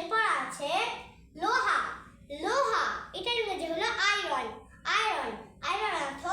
এরপর আছে লোহা। লোহা, এটার ইংরেজি হলো আয়রন আয়রন আয়রন অর্থ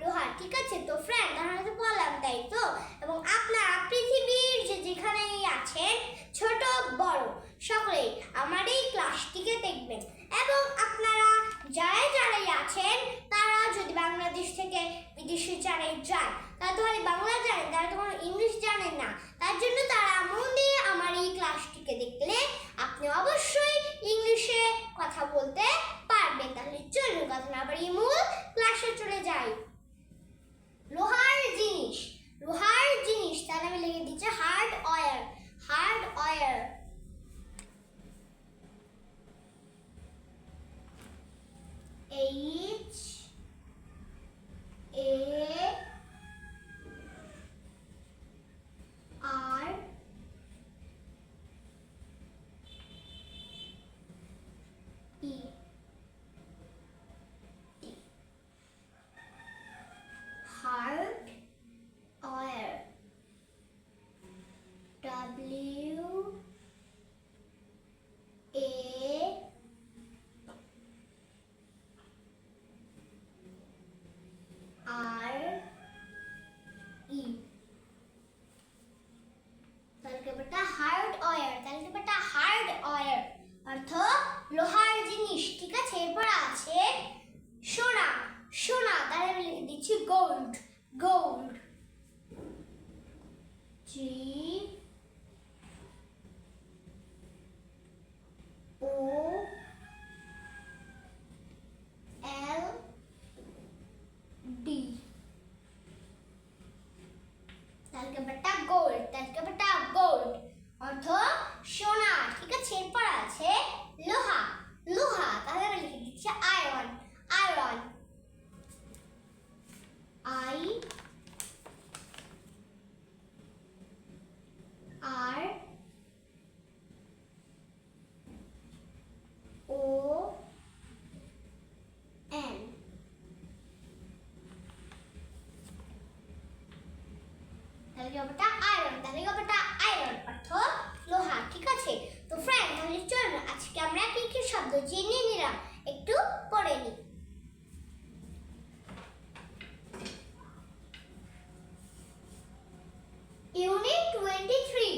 লোহা। ঠিক আছে তো ফ্রেন্ড আমরা তো বললাম তাই তো? এবং আপনারা পৃথিবীর যে যেখানেই আছেন, ছোট, বড়, সকলেই আমার এই ক্লাসটিকে দেখবেন। এবং আপনারা যারাই যারাই আছেন, তারা যদি বাংলাদেশ থেকে বিদেশে যারাই যায় তারা তো বাংলা জানেন, তারা তো ইংলিশ জানেন না। তার জন্য তারা মন দিয়ে আমার এই ক্লাসটিকে দেখলে আপনি অবশ্যই ইংলিশে কথা বলতে পারবেন। তাহলে চলুন কথা না এই মূল ক্লাসে চলে যাই। লোহার জিনিস লোহার জিনিস তাহলে আমি লিখে দিচ্ছি hardware hardware H G তাহলে কি হবে আয়রন তাহলে কি হবে আয়রন অর্থ লোহা ঠিক আছে তো ফ্রেন্ড তাহলে চলুন আজকে আমরা কি কি শব্দ জেনে নিলাম একটু পড়ে নিই unit twenty three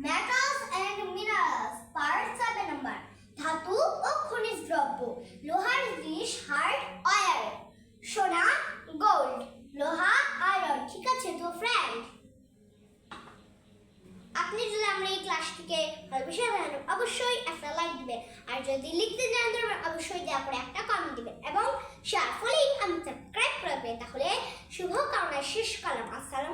metals and minerals part seven number ধাতু ও খনিজ দ্রব্য লোহার জিনিস হার্ড অয়ার সোনা গোল্ড লোহা আয়রন ঠিক আছে তো ফ্রেন্ড আপনি যদি আমরা এই ক্লাসটিকে ভালোবেসে জানেন অবশ্যই একটা লাইক দিবেন আর যদি লিখতে জানেন তাহলে অবশ্যই দেওয়া পরে একটা কমেন্ট দিবে। এবং শেয়ার ফলোইং আমি সাবস্ক্রাইব করবে, তাহলে শুভ কামনায় শেষ কালাম আসসালামু